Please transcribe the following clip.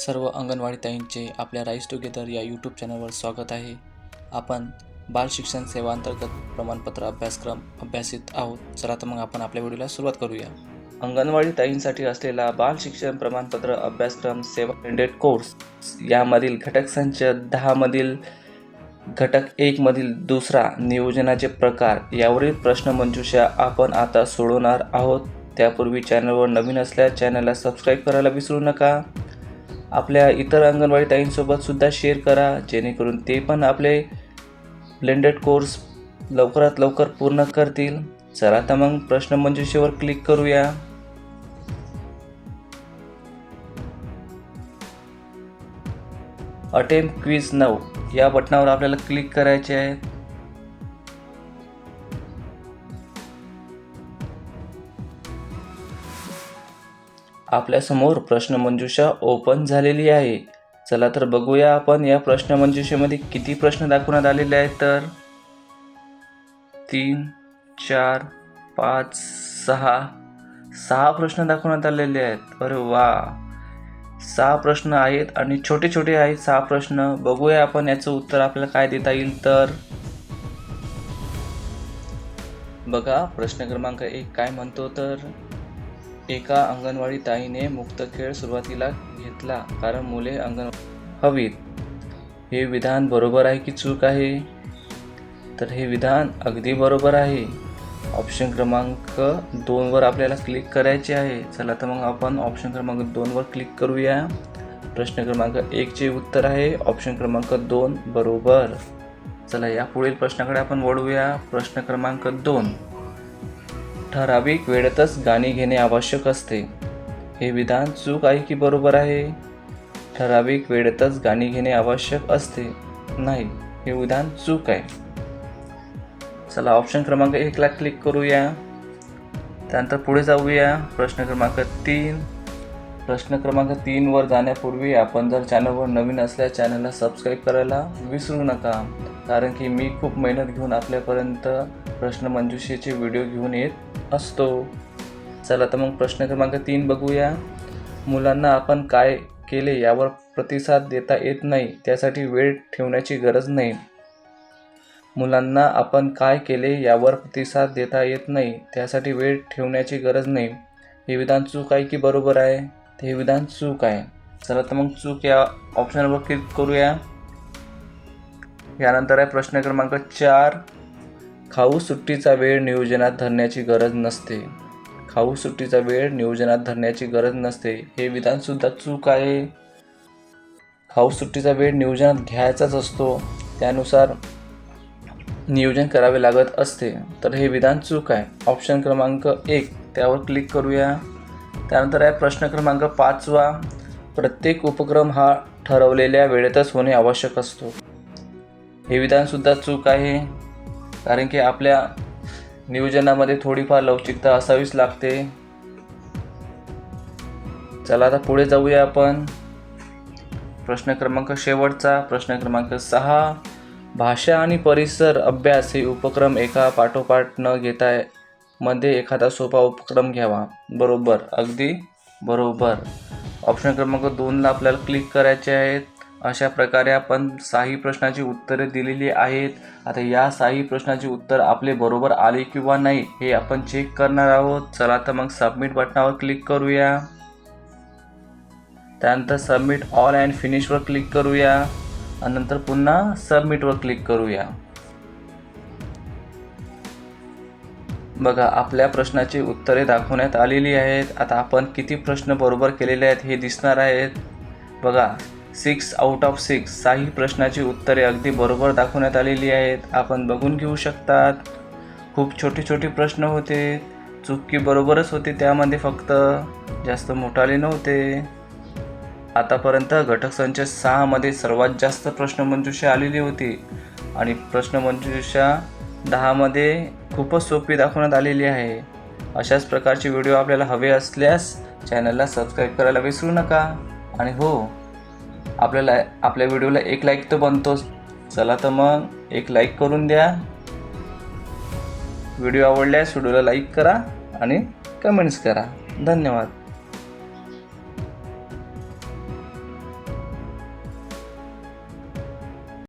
सर्व अंगणवाडी ताईंचे आपल्या rice together या यूट्यूब चॅनलवर स्वागत आहे. आपण बाल शिक्षण सेवा अंतर्गत प्रमाणपत्र अभ्यासक्रम अभ्यासित आहोत. चला तर मग आपण आपल्या व्हिडिओला सुरुवात करूया. अंगणवाडी ताईंसाठी असलेला बाल शिक्षण प्रमाणपत्र अभ्यासक्रम सेवा रेंडेड कोर्स यामधील घटक संच दहामधील घटक एकमधील दुसरा नियोजनाचे प्रकार यावरील प्रश्नमंजुषा आपण आता सोडवणार आहोत. त्यापूर्वी चॅनलवर नवीन असल्यास चॅनलला सबस्क्राईब करायला विसरू नका. आपल्या इतर अंगणवाडी ताईंसोबत सुद्धा शेअर करा जेणेकरून ते पण आपले ब्लेंडेड कोर्स लवकरात लवकर पूर्ण करतील. चला तर मग प्रश्नमंजुषेवर क्लिक करूया. अटेम्प क्विज नऊ. या बटनावर आपल्याला क्लिक करायचे आहे आपल्यासमोर प्रश्नमंजुषा ओपन झालेली आहे. चला तर बघूया आपण या प्रश्नमंजुषेमध्ये किती प्रश्न दाखवण्यात आलेले आहेत तर. तीन चार पाच सहा. सहा प्रश्न दाखवण्यात आलेले आहेत. अरे वा. सहा प्रश्न आहेत आणि छोटे छोटे आहेत सहा प्रश्न. बघूया आपण याचं उत्तर आपल्याला काय देता येईल तर. बघा प्रश्न क्रमांक एक काय म्हणतो तर? एका अंगणवाडी ताईने मुक्त खेळ सुरुवातीला घेतला कारण मुले अंगण हवीत. हे विधान बरोबर आहे की चूक आहे? तर हे विधान अगदी बरोबर आहे. ऑप्शन क्रमांक दोनवर आपल्याला क्लिक करायचे आहे. चला तर मग आपण ऑप्शन क्रमांक दोनवर क्लिक करूया. प्रश्न क्रमांक एकचे उत्तर आहे. ऑप्शन क्रमांक दोन बरोबर. चला या पुढील प्रश्नाकडे आपण वळूया. प्रश्न क्रमांक दोन. ठराविक वेळेतच गाणी घेणे आवश्यक असते. हे विधान चूक आहे की बरोबर आहे? ठराविक वेळेतच गाणी घेणे आवश्यक असते. नाही हे विधान चूक आहे. चला ऑप्शन क्रमांक एकला क्लिक करूया. त्यानंतर पुढे जाऊया. प्रश्न क्रमांक तीन. प्रश्न क्रमांक तीनवर जाण्यापूर्वी आपण जर चॅनलवर नवीन असल्यास चॅनलला सबस्क्राईब करायला विसरू नका. कारण की मी खूप मेहनत घेऊन आपल्यापर्यंत प्रश्नमंजुषेचे व्हिडिओ घेऊन येत असतो. चला तर मग प्रश्न क्रमांक तीन बघूया. मुलांना आपण काय केले यावर प्रतिसाद देता येत नाही त्यासाठी वेळ ठेवण्याची गरज नाही. मुलांना आपण काय केले यावर प्रतिसाद देता येत नाही त्यासाठी वेळ ठेवण्याची गरज नाही. हे विधान चूक आहे की बरोबर आहे? ते हे विधान चूक आहे. चला तर मग चूक या ऑप्शनवर क्लिक करूया. यानंतर आहे प्रश्न क्रमांक चार. खाऊ सुट्टीचा वेळ नियोजनात धरण्याची गरज नसते. खाऊ सुट्टीचा वेळ नियोजनात धरण्याची गरज नसते. हे विधानसुद्धा चूक आहे. खाऊ सुट्टीचा वेळ नियोजनात घ्यायचाच असतो. त्यानुसार नियोजन करावे लागत असते. तर हे विधान चूक आहे. ऑप्शन क्रमांक एक त्यावर क्लिक करूया. त्यानंतर आहे प्रश्न क्रमांक पाचवा. प्रत्येक उपक्रम हा ठरवलेल्या वेळेतच होणे आवश्यक असतो. हे विधानसुद्धा चूक आहे. कारण की आपल्या नियोजनामध्ये थोडीफार लवचिकता असावीच लागते. चला आता पुढे जाऊया आपण. प्रश्न क्रमांक शेवटचा. प्रश्न क्रमांक सहा. भाषा आणि परिसर अभ्यास हे उपक्रम एका पाठोपाठ न घेता मध्ये एखादा सोपा उपक्रम घ्यावा. बरोबर. अगदी बरोबर. ऑप्शन क्रमांक दोनला आपल्याला क्लिक करायचे आहेत. अशा प्रकारे आपण साही प्रश्नाची उत्तरे दिलेली आहेत. आता या साही प्रश्नाची उत्तर आपले बरोबर आले किंवा नाही हे आपण चेक करणार आहोत. चला तर मग सबमिट बटनावर क्लिक करूया. त्यानंतर सबमिट ऑल अँड फिनिशवर क्लिक करूया. आणि नंतर पुन्हा सबमिटवर क्लिक करूया. बघा आपल्या प्रश्नाची उत्तरे दाखवण्यात आलेली आहेत. आता आपण किती प्रश्न बरोबर केलेले आहेत हे दिसणार आहेत. बघा सिक्स आउट ऑफ सिक्स. काही प्रश्नाची उत्तरे अगदी बरोबर दाखवण्यात आलेली आहेत. आपण बघून घेऊ शकतात. खूप छोटे छोटे प्रश्न होते. चुकी बरोबरच होते त्यामध्ये फक्त. जास्त मोठाले नव्हते. आतापर्यंत घटक संच सहामध्ये सर्वात जास्त प्रश्नमंजुषा आलेली होती. आणि प्रश्नमंजुषा दहामध्ये खूपच सोपी दाखवण्यात आलेली आहे. अशाच प्रकारचे व्हिडिओ आपल्याला हवे असल्यास चॅनलला सबस्क्राईब करायला विसरू नका. आणि हो आपल्याला आपल्या व्हिडिओला एक लाईक तर बनतोच. चला तर मग एक लाईक करून द्या. व्हिडिओ आवडल्यास व्हिडिओला लाईक करा आणि कमेंट्स करा. धन्यवाद.